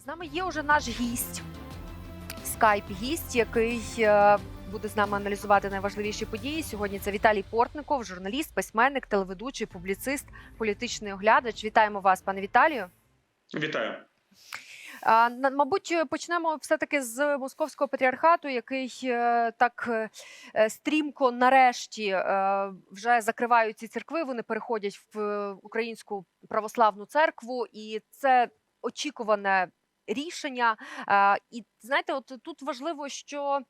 З нами є уже наш гість, скайп-гість, який е, буде з нами аналізувати найважливіші події. Сьогодні це Віталій Портников, журналіст, письменник, телеведучий, публіцист, політичний оглядач. Вітаємо вас, пане Віталію. Вітаю. Мабуть, почнемо все-таки з московського патріархату, який е, так е, стрімко нарешті вже закривають ці церкви. Вони переходять в українську православну церкву, і це очікуване рішення. І знаєте, от тут важливо, що.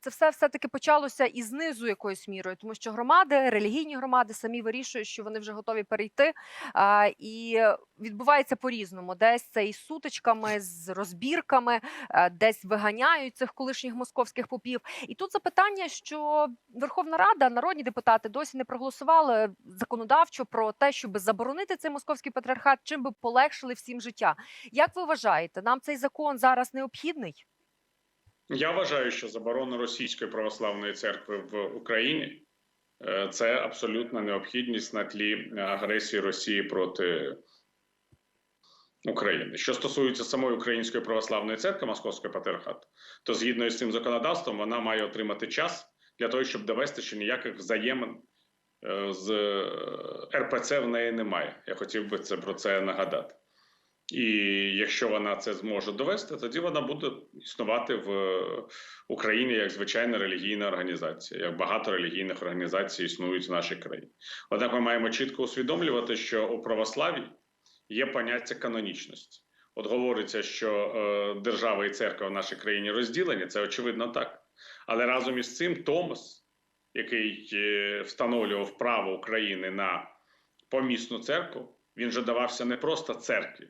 Це все все-таки почалося із знизу якоюсь мірою, тому що громади, релігійні громади самі вирішують, що вони вже готові перейти. А, і відбувається по-різному. Десь це із сутичками, з розбірками, е, десь виганяють цих колишніх московських попів. І тут запитання, що Верховна Рада, народні депутати досі не проголосували законодавчо про те, щоб заборонити цей московський патріархат, чим би полегшили всім життя. Як ви вважаєте, нам цей закон зараз необхідний? Я вважаю, що заборона російської православної церкви в Україні е, це абсолютна необхідність на тлі агресії Росії проти України. Що стосується самої Української православної церкви Московської патріархату, то згідно з цим законодавством вона має отримати час для того, щоб довести, що ніяких взаємин е, з е, РПЦ в неї немає. Я хотів би це про це нагадати. І якщо вона це зможе довести, тоді вона буде існувати в Україні як звичайна релігійна організація, як багато релігійних організацій існують в нашій країні. Однак ми маємо чітко усвідомлювати, що у православі є поняття канонічності. От говориться, що е, держава і церква в нашій країні розділені, це очевидно так. Але разом із цим Томос, який е, встановлював право України на помісну церкву, він же давався не просто церкві,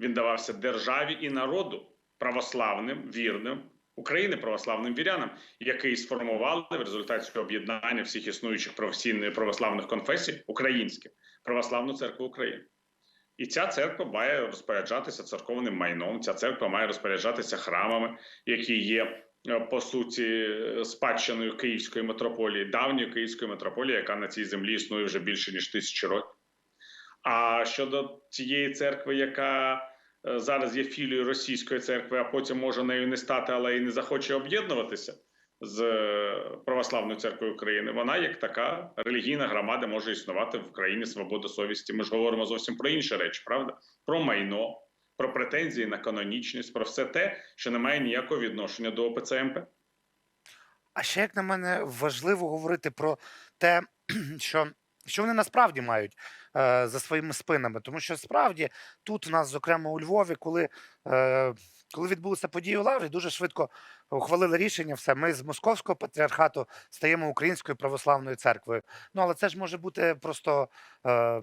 він давався державі і народу православним вірним України, православним вірянам, який сформували в результаті об'єднання всіх існуючих професійних православних конфесій українських православну церкву України. І ця церква має розпоряджатися церковним майном. Ця церква має розпоряджатися храмами, які є е, по суті спадщиною Київської митрополії, давньої Київської митрополії, яка на цій землі існує вже більше ніж тисячу років. А щодо цієї церкви, яка зараз є філією російської церкви, а потім може нею не стати, але і не захоче об'єднуватися з е, православною церквою України, вона як така релігійна громада може існувати в країні свободи совісті. Ми ж говоримо зовсім про інші речі, правда? Про майно, про претензії на канонічність, про все те, що не має ніякого відношення до ОПЦ МП. А ще, як на мене, важливо говорити про те, що, що вони насправді мають е, за своїми спинами. Тому що справді тут у нас, зокрема у Львові, коли, е, коли відбулися події у Лаврі, дуже швидко ухвалили рішення, все, ми з московського патріархату стаємо українською православною церквою. Ну, але це ж може бути просто. Е,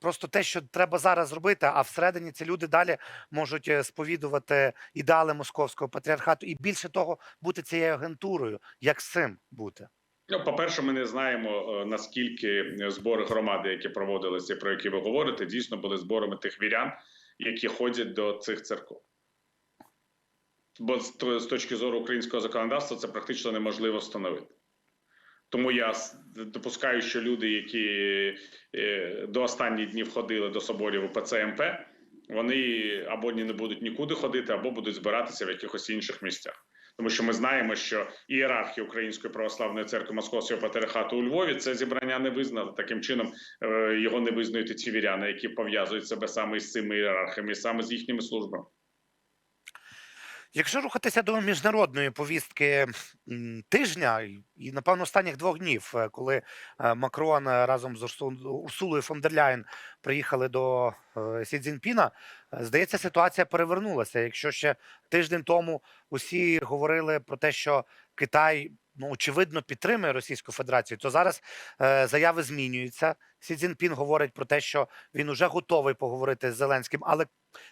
Просто те, що треба зараз зробити, а всередині ці люди далі можуть е, сповідувати ідеали московського патріархату, і більше того, бути цією агентурою. Як з цим бути? Ну, по-перше, ми не знаємо е, наскільки збори громади, які проводилися, про які ви говорите, дійсно були зборами тих вірян, які ходять до цих церков. Бо з точки зору українського законодавства це практично неможливо встановити. Тому я допускаю, що люди, які е, до останніх днів ходили до соборів УПЦ МП, вони або не будуть нікуди ходити, або будуть збиратися в якихось інших місцях. Тому що ми знаємо, що ієрархія Української православної церкви Московського патріархату у Львові це зібрання не визнали. Таким чином е, його не визнають і ці віряни, які пов'язують себе саме із цими ієрархами, саме з їхніми службами. Якщо рухатися до міжнародної повістки тижня, і, напевно останніх двох днів, е, коли е, Макрон е, разом з Урсу- Урсулою фон дер Ляєн приїхали до Сі Цзіньпіна, здається, ситуація перевернулася. Якщо ще тиждень тому усі говорили про те, що Китай ну очевидно підтримує Російську Федерацію, то зараз заяви змінюються. Сі Цзіньпін говорить про те, що він уже готовий поговорити з Зеленським, але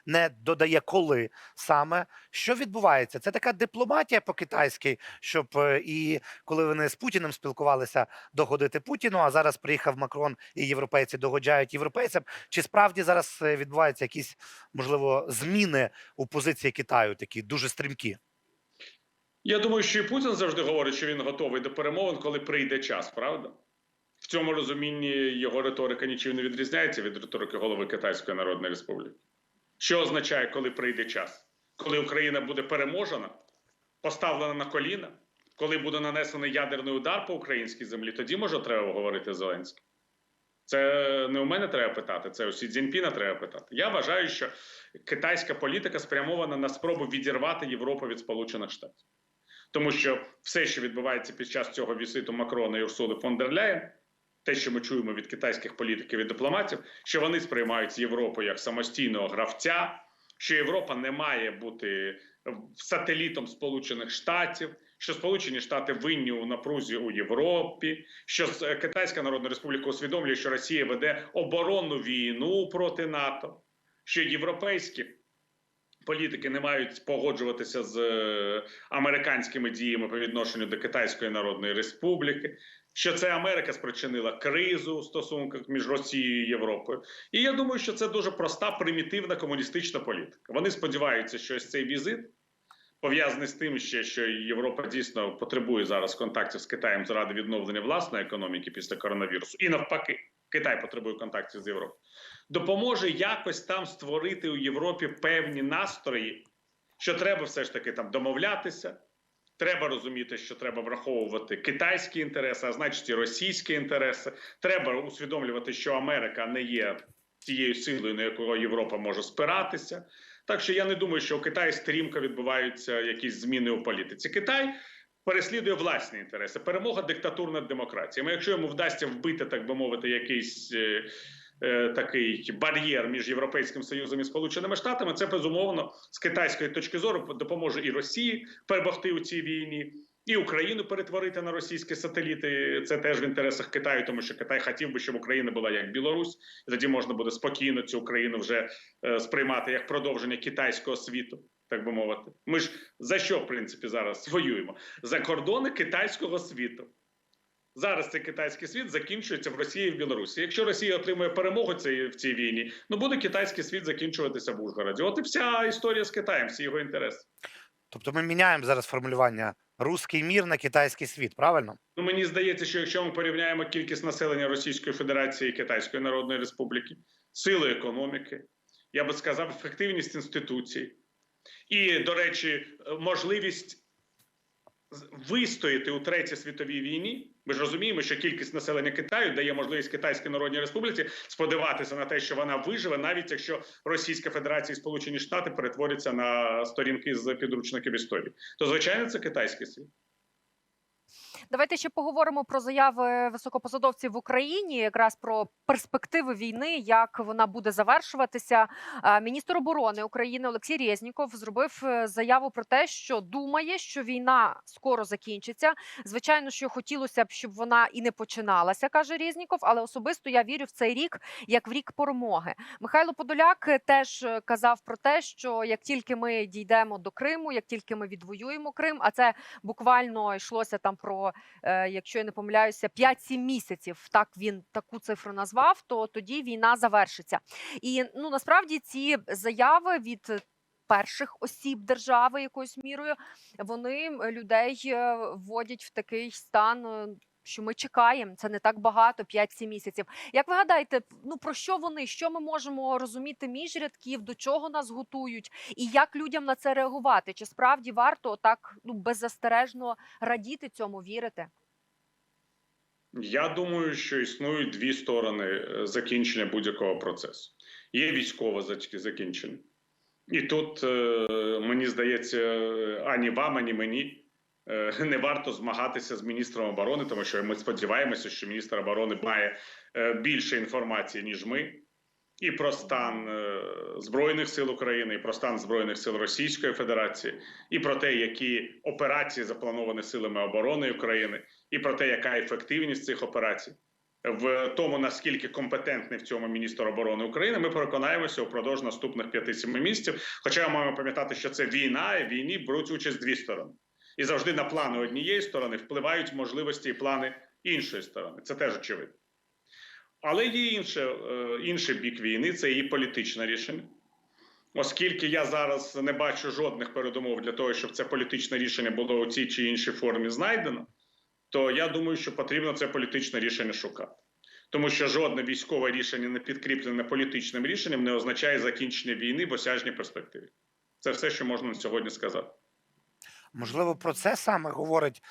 не додає коли саме. Що відбувається? Це така дипломатія по-китайськи, щоб е, і коли вони з Путіним спілкувалися, догодити Путіну. А зараз приїхав Макрон і європейці догоджають європейцям. Чи справді зараз е, відбуваються якісь можливо зміни у позиції Китаю, такі дуже стрімкі? Я думаю, що і Путін завжди говорить, що він готовий до перемовин, коли прийде час, правда? В цьому розумінні його риторика нічим не відрізняється від риторики голови Китайської Народної Республіки. Що означає, коли прийде час? Коли Україна буде переможена, поставлена на коліна, коли буде нанесений ядерний удар по українській землі, тоді може треба говорити з Зеленським. Це не у мене треба питати, це у Сі Цзіньпіна треба питати. Я вважаю, що китайська політика спрямована на спробу відірвати Європу від Сполучених Штатів. Тому що все, що відбувається під час цього візиту Макрона і Урсули фон дер Ляєн, те, що ми чуємо від китайських політиків і дипломатів, що вони сприймають Європу як самостійного гравця, що Європа не має бути сателітом Сполучених Штатів, що Сполучені Штати винні у напрузі у Європі, що з- Китайська Народна Республіка усвідомлює, що Росія веде оборонну війну проти НАТО, що європейські політики не мають погоджуватися з е, американськими діями по відношенню до Китайської Народної Республіки. Що це Америка спричинила кризу у стосунках між Росією і Європою, і я думаю, що це дуже проста примітивна комуністична політика. Вони сподіваються, що ось цей візит пов'язаний з тим, ще що Європа дійсно потребує зараз контактів з Китаєм заради відновлення власної економіки після коронавірусу, і навпаки, Китай потребує контактів з Європою. Допоможе якось там створити у Європі певні настрої, що треба все ж таки там домовлятися. Треба розуміти, що треба враховувати китайські інтереси, а значить і російські інтереси. Треба усвідомлювати, що Америка не є тією силою, на яку Європа може спиратися. Так що я не думаю, що у Китаї стрімко відбуваються якісь зміни у політиці. Китай переслідує власні інтереси. Перемога диктатур над демократіями. Якщо йому вдасться вбити, так би мовити, якийсь. Е, Такий бар'єр між Європейським Союзом і Сполученими Штатами, це безумовно з китайської точки зору допоможе і Росії перемогти у цій війні, і Україну перетворити на російські сателіти. Це теж в інтересах Китаю, тому що Китай хотів би, щоб Україна була як Білорусь, і тоді можна буде спокійно цю Україну вже е, сприймати як продовження китайського світу. Так би мовити, ми ж за що в принципі зараз воюємо? За кордони китайського світу. Зараз цей китайський світ закінчується в Росії і в Білорусі. Якщо Росія отримує перемогу в цій війні, ну буде китайський світ закінчуватися в Ужгороді. От і вся історія з Китаєм, всі його інтереси. Тобто ми міняємо зараз формулювання руський мір на китайський світ, правильно? Ну мені здається, що якщо ми порівняємо кількість населення Російської Федерації і Китайської Народної Республіки, силу економіки, я би сказав, ефективність інституцій, і, до речі, можливість з- вистояти у третій світовій війні. Ми ж розуміємо, що кількість населення Китаю дає можливість Китайській Народній Республіці сподіватися на те, що вона виживе, навіть якщо Російська Федерація і Сполучені Штати перетворяться на сторінки з підручників історії. То звичайно, це китайський світ. Давайте ще поговоримо про заяви високопосадовців в Україні, якраз про перспективи війни, як вона буде завершуватися. Міністр оборони України Олексій Резніков зробив е, заяву про те, що думає, що війна скоро закінчиться. Звичайно, що хотілося б, щоб вона і не починалася, каже Резніков, але особисто я вірю в цей рік як в рік перемоги. Михайло Подоляк е, теж е, казав про те, що як тільки ми дійдемо до Криму, як тільки ми відвоюємо Крим, а це буквально йшлося там про, якщо я не помиляюся, 5-7 місяців. Так він таку цифру назвав. То тоді війна завершиться. І ну насправді ці заяви від. е, Перших осіб держави якоюсь мірою вони людей е, вводять в такий стан, е, що ми чекаємо. Це не так багато, 5-7 місяців. Як ви гадаєте, ну про що вони? Що ми можемо розуміти між рядків, до чого нас готують, і як людям на це реагувати? Чи справді варто так ну беззастережно радіти цьому, вірити? Я думаю, що існують дві сторони е, закінчення будь-якого процесу. Є військове закінчення. І тут, е, мені здається, ані вам, ані мені не варто змагатися з міністром оборони, тому що ми сподіваємося, що міністр оборони має е, більше інформації, ніж ми. І про стан е, Збройних сил України, і про стан Збройних сил Російської Федерації, і про те, які операції заплановані силами оборони України, і про те, яка ефективність цих операцій. В тому наскільки компетентний в цьому міністр оборони України, ми переконаємося упродовж наступних 5-7 місяців. Хоча ми маємо пам'ятати, що це війна, і в війні беруть участь дві сторони, і завжди на плани однієї сторони впливають можливості і плани іншої сторони. Це теж очевидно. Але є інше, е, інший бік війни це її політичне рішення. Оскільки я зараз не бачу жодних передумов для того, щоб це політичне рішення було у цій чи іншій формі знайдено, то я думаю, що потрібно це політичне рішення шукати. Тому що жодне військове рішення не підкріплене політичним рішенням не означає закінчення війни в осяжній перспективі. Це все, що можна на сьогодні сказати. Можливо, про це саме говорить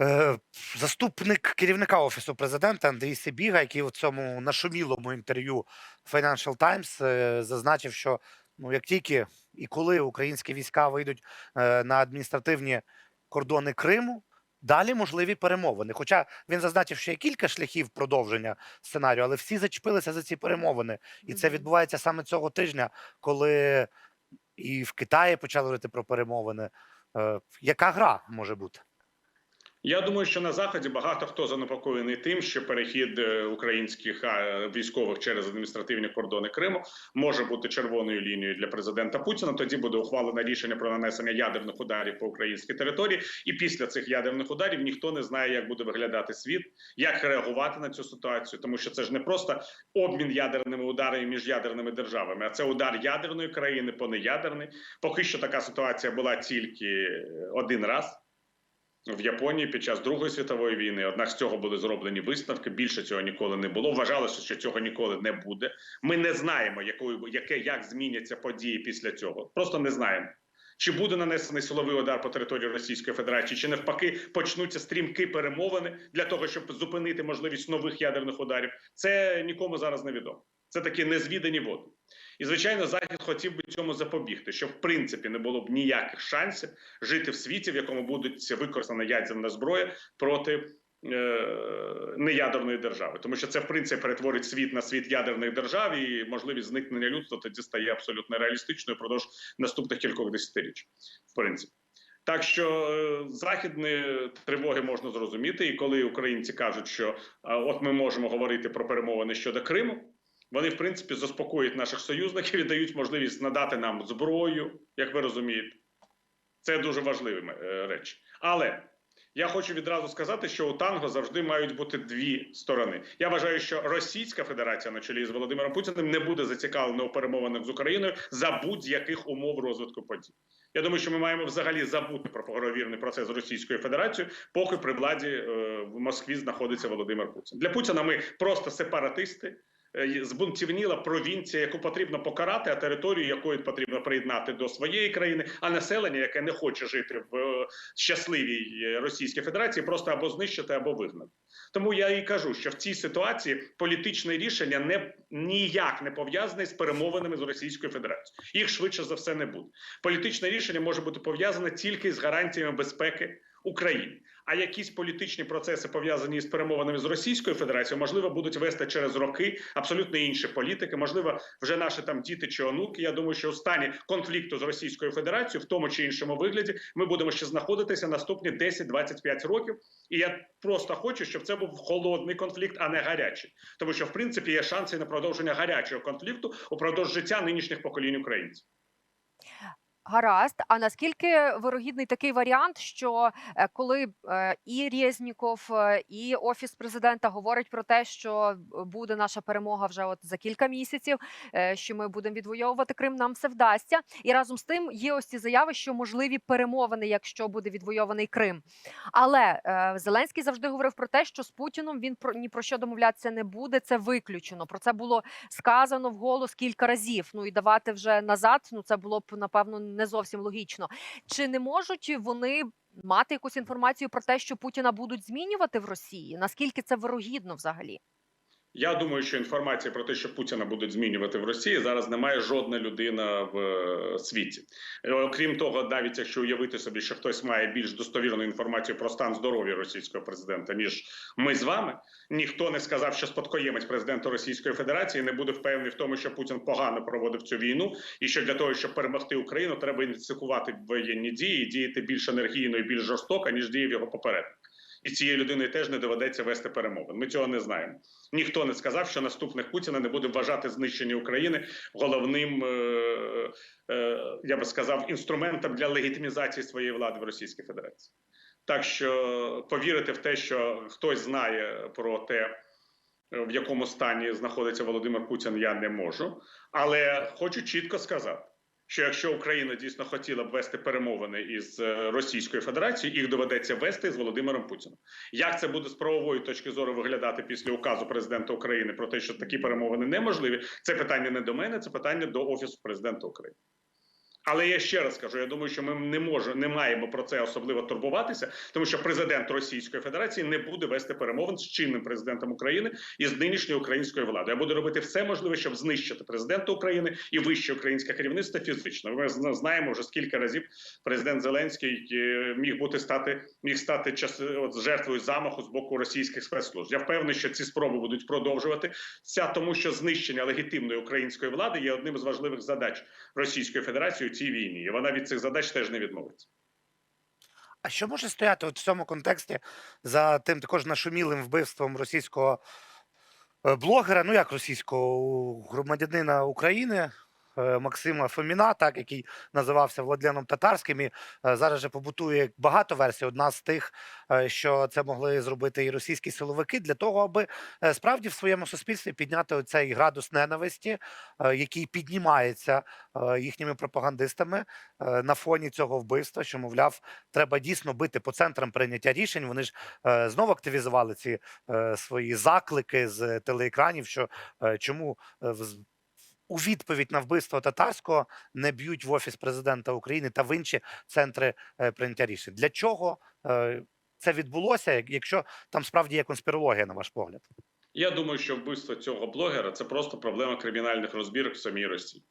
е, заступник керівника офісу президента Андрій Сибіга, який у цьому нашумілому інтерв'ю Financial Times е, зазначив, що ну як тільки і коли українські війська вийдуть е, на адміністративні кордони Криму. Далі можливі перемовини. Хоча він зазначив, є кілька шляхів продовження сценарію, але всі зачепилися за ці перемовини. І це відбувається саме цього тижня, коли і в Китаї почали говорити про перемовини. Е, яка гра може бути? Я думаю, що на заході багато хто занепокоєний тим, що перехід е, українських військових через адміністративні кордони Криму може бути червоною лінією для президента Путіна. Тоді буде ухвалено рішення про нанесення ядерних ударів по українській території. І після цих ядерних ударів ніхто не знає, як буде виглядати світ, як реагувати на цю ситуацію, тому що це ж не просто обмін ядерними ударами між ядерними державами, а це удар ядерної країни по неядерний. Поки що така ситуація була тільки е, один раз в Японії під час Другої світової війни. Однак з цього були зроблені висновки. Більше цього ніколи не було. Вважалося, що цього ніколи не буде. Ми не знаємо, якою яке як зміняться події після цього. Просто не знаємо. Чи буде нанесений силовий удар по території Російської Федерації, чи навпаки почнуться стрімкі перемовини для того, щоб зупинити можливість нових ядерних ударів? Це нікому зараз не відомо. Це такі незвідані води. І звичайно, захід хотів би цьому запобігти, щоб в принципі не було б ніяких шансів жити в світі, в якому будуть використана ядерна зброя проти е, неядерної держави, тому що це в принципі перетворить світ на світ ядерних держав, і можливість зникнення людства тоді стає абсолютно реалістичною впродовж наступних кількох десятиріч. В принципі. Так що е, західні тривоги можна зрозуміти, і коли українці кажуть, що от ми можемо говорити про перемовини щодо Криму, вони в принципі заспокоюють наших союзників і дають можливість надати нам зброю, як ви розумієте. Це дуже важливі е, речі. Але я хочу відразу сказати, що у танго завжди мають бути дві сторони. Я вважаю, що Російська Федерація на чолі з Володимиром Путіним не буде зацікавлена у перемовинах з Україною за будь-яких умов розвитку подій. Я думаю, що ми маємо взагалі забути про переговірний процес з Російською Федерацією, поки при владі е, в Москві знаходиться Володимир Путін. Для Путіна ми просто сепаратисти. Е, Збунтівніла провінція, яку потрібно покарати, а територію якої потрібно приєднати до своєї країни, а населення, яке не хоче жити в е, щасливій е, Російській Федерації, просто або знищити, або вигнати. Тому я і кажу, що в цій ситуації політичне рішення не ніяк не пов'язане з перемовинами з Російською Федерацією. Їх швидше за все не буде. Політичне рішення може бути пов'язане тільки з гарантіями безпеки України. А якісь політичні процеси пов'язані з перемовинами з Російською Федерацією, можливо, будуть вести через роки абсолютно інші політики. Можливо, вже наші там діти чи онуки. Я думаю, що у стані конфлікту з Російською Федерацією, в тому чи іншому вигляді, ми будемо ще знаходитися наступні 10-25 років. І я просто хочу, щоб це був холодний конфлікт, а не гарячий, тому що в принципі є шанси на продовження гарячого конфлікту упродовж життя нинішніх поколінь українців. Гаразд. А наскільки вирогідний такий варіант, що е, коли е, і Резніков, е, і офіс президента говорять про те, що буде наша перемога вже от за кілька місяців, що ми будемо відвоювати Крим, нам все вдасться. І разом з тим є ось ці заяви, що можливі перемовини, якщо буде відвойований Крим. Але Зеленський завжди говорив про те, що з Путіном він про ні про що домовлятися не буде. Це виключено. Про це було сказано вголос кілька разів. Ну і давати вже назад. Ну це було б напевно не зовсім логічно. Чи не можуть вони мати якусь інформацію про те, що Путіна будуть змінювати в Росії? Наскільки це вирогідно взагалі? Я думаю, що інформації про те, що Путіна будуть змінювати в Росії, зараз немає жодна людина в е, світі. Е, Окрім того, навіть якщо уявити собі, що хтось має більш достовірну інформацію про стан здоров'я російського президента, ніж ми з вами, ніхто не сказав, що спадкоємець президента Російської Федерації не буде впевнений в тому, що Путін погано проводив цю війну, і що для того, щоб перемогти Україну, треба інтенсифікувати воєнні дії, і діяти більш енергійно і більш жорстоко, ніж діяв його попередник. І цієї людини теж не доведеться вести перемовин. Ми цього не знаємо. Ніхто не сказав, що наступник Путіна не буде вважати знищення України головним, е, е, я би сказав, інструментом для легітимізації своєї влади в Російській Федерації. Так що повірити в те, що хтось знає про те, е, в якому стані знаходиться Володимир Путін, я не можу. Але хочу чітко сказати, що якщо Україна дійсно хотіла б вести перемовини із е, Російською Федерацією, їх доведеться вести з Володимиром Путіним. Як це буде з правової точки зору виглядати після указу президента України про те, що такі перемовини неможливі? Це питання не до мене, це питання до офісу президента України. Але я ще раз кажу: я думаю, що ми не можемо, не маємо про це особливо турбуватися, тому що президент Російської Федерації не буде вести перемовин з чинним президентом України і з нинішньою українською владою. Я буду робити все можливе, щоб знищити президента України і вище українське керівництво фізично. Ми зна- знаємо вже скільки разів президент Зеленський е, міг бути стати міг стати час от, жертвою замаху з боку російських спецслужб. Я впевнений, що ці спроби будуть продовжуватися, тому що знищення легітимної української влади є одним з важливих задач Російської Федерації у цій війні, і вона від цих задач теж не відмовиться. А що може стояти от в цьому контексті за тим також нашумілим вбивством російського е, блогера, ну як російського громадянина України Максима Фоміна, так який називався Владленом Татарським, і е, зараз же побутує багато версій. Одна з тих, е, що це могли зробити і російські силовики для того, аби е, справді в своєму суспільстві підняти оцей градус ненависті, е, який піднімається е, їхніми пропагандистами е, на фоні цього вбивства, що мовляв треба дійсно бити по центрам прийняття рішень. Вони ж е, знову активізували ці е, свої заклики з телеекранів. Що е, чому е, у відповідь на вбивство татарського не б'ють в офіс президента України та в інші центри е, прийняття рішень? Для чого е, це відбулося, якщо там справді є конспірологія, на ваш погляд? Я думаю, що вбивство цього блогера це просто проблема кримінальних розбірок в самій Росії.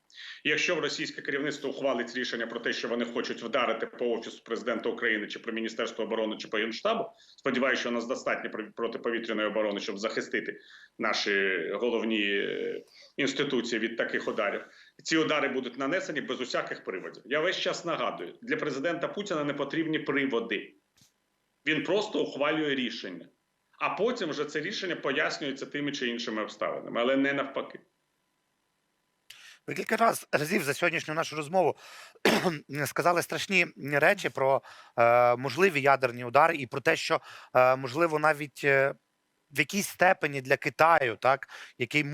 Якщо в російське керівництво ухвалить рішення про те, що вони хочуть вдарити по офісу президента України чи про міністерство оборони чи по генштабу, сподіваюся, що у нас достатньо про- протиповітряної оборони, щоб захистити наші головні е, інституції від таких ударів. Ці удари будуть нанесені без усяких приводів. Я весь час нагадую: для президента Путіна не потрібні приводи. Він просто ухвалює рішення. А потім вже це рішення пояснюється тими чи іншими обставинами, але не навпаки. Ви кілька раз, разів за сьогоднішню нашу розмову сказали страшні речі про е, можливі ядерні удари і про те, що е, можливо навіть е, в якійсь степені для Китаю, так який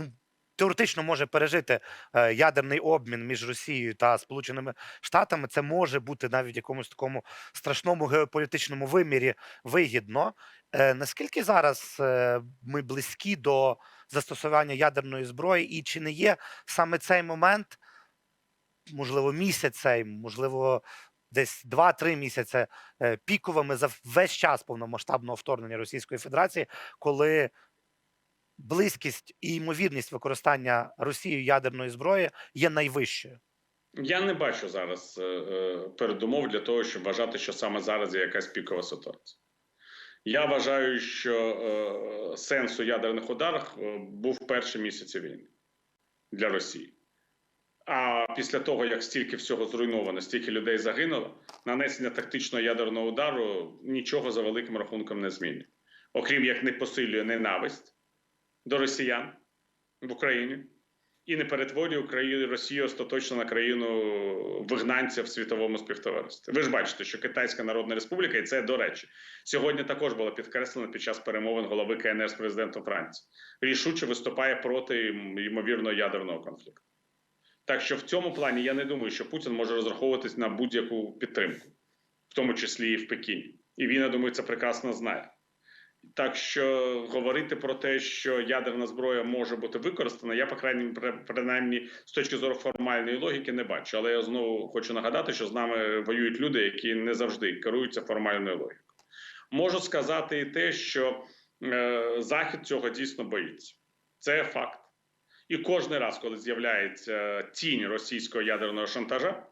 теоретично може пережити е, ядерний обмін між Росією та Сполученими Штатами, це може бути навіть в якомусь такому страшному геополітичному вимірі вигідно. Е, наскільки зараз е, ми близькі до застосування ядерної зброї, і чи не є саме цей момент, можливо, місяць цей, можливо, десь 2-3 місяці піковими за весь час повномасштабного вторгнення Російської Федерації, коли близькість і ймовірність використання Росією ядерної зброї є найвищою. Я не бачу зараз е, е, передумов для того, щоб вважати, що саме зараз є якась пікова ситуація. Я вважаю, що е, сенс у ядерних ударах був перші місяці війни для Росії. А після того, як стільки всього зруйновано, стільки людей загинуло, нанесення тактичного ядерного удару нічого за великим рахунком не змінює. Окрім як не посилює ненависть до росіян в Україні і не перетворює Україну Росію остаточно на країну вигнанця в світовому співтоваристві. Ви ж бачите, що Китайська Народна Республіка, і це до речі, сьогодні також було підкреслено під час перемовин голови КНР з президентом Франції. Рішуче виступає проти ймовірного ядерного конфлікту. Так що в цьому плані я не думаю, що Путін може розраховуватись на будь-яку підтримку, в тому числі і в Пекіні. І він, я думаю, це прекрасно знає. Так що говорити про те, що ядерна зброя може бути використана, я по крайній принаймні з точки зору формальної логіки не бачу. Але я знову хочу нагадати, що з нами воюють люди, які не завжди керуються формальною логікою. Можу сказати і те, що е, захід цього дійсно боїться. Це факт. І кожен раз, коли з'являється тінь російського ядерного шантажа,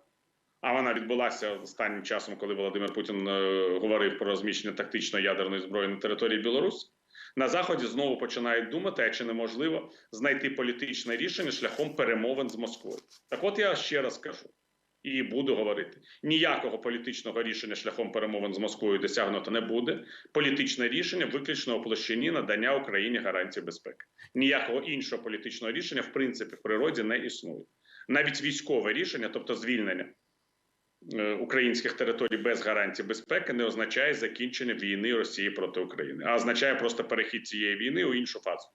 а вона відбулася останнім часом, коли Володимир Путін е, говорив про розміщення тактичної ядерної зброї на території Білорусі. На заході знову починають думати, а чи неможливо знайти політичне рішення шляхом перемовин з Москвою. Так, от я ще раз кажу і буду говорити: ніякого політичного рішення шляхом перемовин з Москвою досягнуто не буде. Політичне рішення виключно у площині надання Україні гарантій безпеки. Ніякого іншого політичного рішення в принципі в природі не існує. Навіть військове рішення, тобто звільнення українських територій без гарантій безпеки, не означає закінчення війни Росії проти України, а означає просто перехід цієї війни у іншу фазу.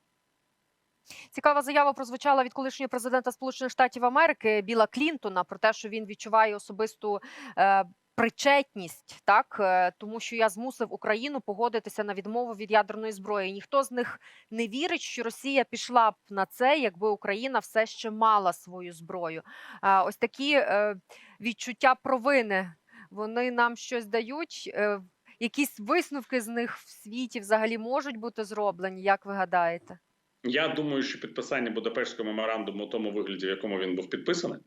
Цікава заява прозвучала від колишнього президента Сполучених Штатів Америки Біла Клінтона про те, що він відчуває особисту е, причетність, так е, тому що я змусив Україну погодитися на відмову від ядерної зброї. Ніхто з них не вірить, що Росія пішла б на це, якби Україна все ще мала свою зброю. Ось такі е, відчуття провини вони нам щось дають. Е, якісь висновки з них в світі взагалі можуть бути зроблені, як ви гадаєте? Я думаю, що підписання Будапештського меморандуму у тому вигляді, в якому він був підписаний,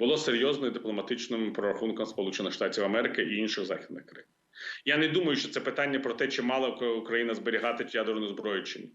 було серйозним дипломатичним прорахунком Сполучених Штатів Америки і інших західних країн. Я не думаю, що це питання про те, чи мала Україна зберігати ядерну зброю чи ні.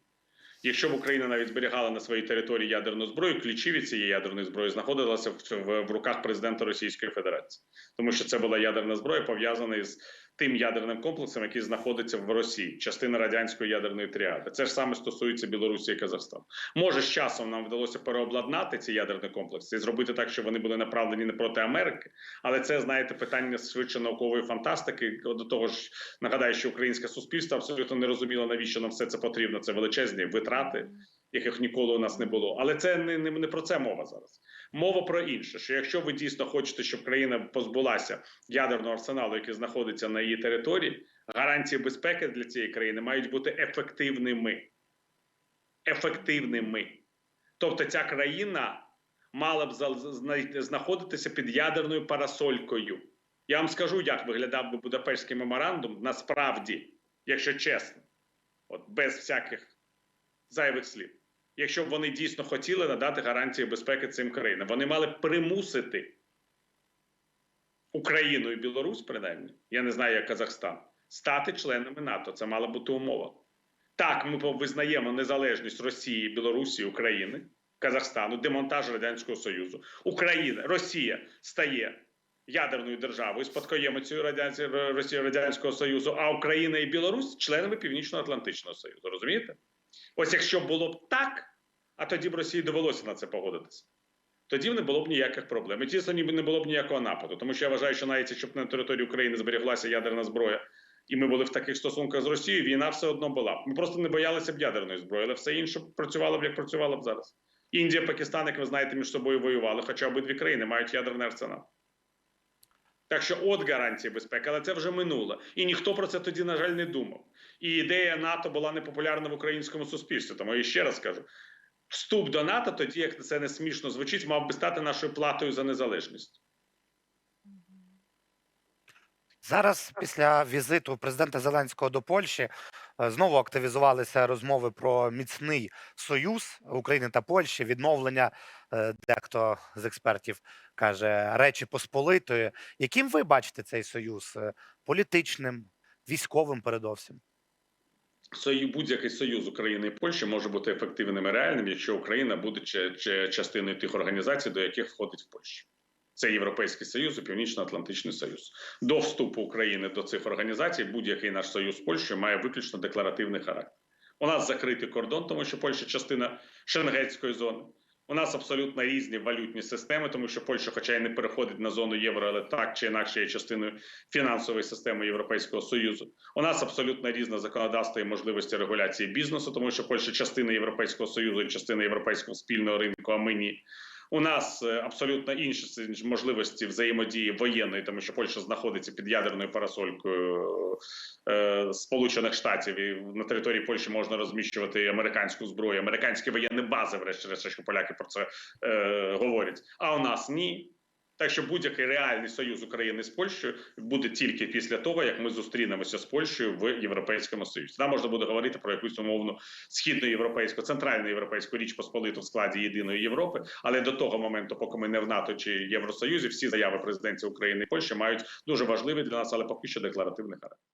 Якщо б Україна навіть зберігала на своїй території ядерну зброю, ключі від цієї ядерної зброї знаходилися в, в, в руках президента Російської Федерації, тому що це була ядерна зброя, пов'язана із тим ядерним комплексом, який знаходиться в Росії, частина радянської ядерної тріади. Це ж саме стосується Білорусі і Казахстану. Може, з часом нам вдалося переобладнати ці ядерні комплекси і зробити так, щоб вони були направлені не проти Америки, але це знаєте питання швидше наукової фантастики. До того ж, нагадаю, що українське суспільство абсолютно не розуміло, навіщо нам все це потрібно. Це величезні витрати, яких ніколи у нас не було. Але це не, не, не про це мова зараз. Мова про інше, що якщо ви дійсно хочете, щоб країна позбулася ядерного арсеналу, який знаходиться на її території, гарантії безпеки для цієї країни мають бути ефективними. Ефективними. Тобто ця країна мала б знаходитися під ядерною парасолькою. Я вам скажу, як виглядав би Будапештський меморандум насправді, якщо чесно, от без всяких зайвих слів якщо б вони дійсно хотіли надати гарантії безпеки цим країнам. Вони мали примусити Україну і Білорусь, принаймні, я не знаю, як Казахстан, стати членами НАТО. Це мала бути умова. Так, ми визнаємо незалежність Росії, Білорусі, України, Казахстану, демонтаж Радянського Союзу. Україна, Росія стає ядерною державою, спадкоємицею Радянського Союзу, а Україна і Білорусь членами Північно-Атлантичного Союзу. Розумієте? Ось якщо було б так, а тоді б Росії довелося на це погодитися. Тоді не було б ніяких проблем. І дійсно не було б ніякого нападу. Тому що я вважаю, що навіть якщо б на території України зберіглася ядерна зброя, і ми були в таких стосунках з Росією, війна все одно була. Ми просто не боялися б ядерної зброї, але все інше працювало б як працювало б зараз. Індія, Пакистан, як ви знаєте, між собою воювали, хоча обидві країни мають ядерний арсенал. Так що от гарантії безпеки, але це вже минуло. І ніхто про це тоді, на жаль, не думав. І ідея НАТО була непопулярна в українському суспільстві. Тому я ще раз кажу: вступ до НАТО, тоді як це не смішно звучить, мав би стати нашою платою за незалежність. Зараз, після візиту президента Зеленського до Польщі, е, знову активізувалися розмови про міцний союз України та Польщі, відновлення е, дехто з експертів каже Речі Посполитої. Яким ви бачите цей союз? Е, Політичним, військовим, передовсім? Будь-який союз України і Польщі може бути ефективним і реальним, якщо Україна буде частиною тих організацій, до яких входить в Польща. Це Європейський Союз і Північно-Атлантичний Союз. До вступу України до цих організацій будь-який наш союз з Польщею має виключно декларативний характер. У нас закритий кордон, тому що Польща частина шенгенської зони. У нас абсолютно різні валютні системи, тому що Польща, хоча й не переходить на зону євро, але так чи інакше є частиною фінансової системи Європейського союзу. У нас абсолютно різне законодавство і можливості регуляції бізнесу, тому що Польща частина Європейського союзу і частина європейського спільного ринку. А ми ні. У нас е, абсолютно інші можливості взаємодії воєнної, тому що Польща знаходиться під ядерною парасолькою е, Сполучених Штатів, і на території Польщі можна розміщувати американську зброю, американські воєнні бази, врешті-решт, що поляки про це е, говорять. А у нас ні. Так що будь-який реальний союз України з Польщею буде тільки після того, як ми зустрінемося з Польщею в Європейському Союзі. Там можна буде говорити про якусь умовну східноєвропейську, центральноєвропейську річ Посполиту в складі єдиної Європи. Але до того моменту, поки ми не в НАТО чи Євросоюзі, всі заяви президентів України і Польщі мають дуже важливий для нас, але поки що декларативний характер.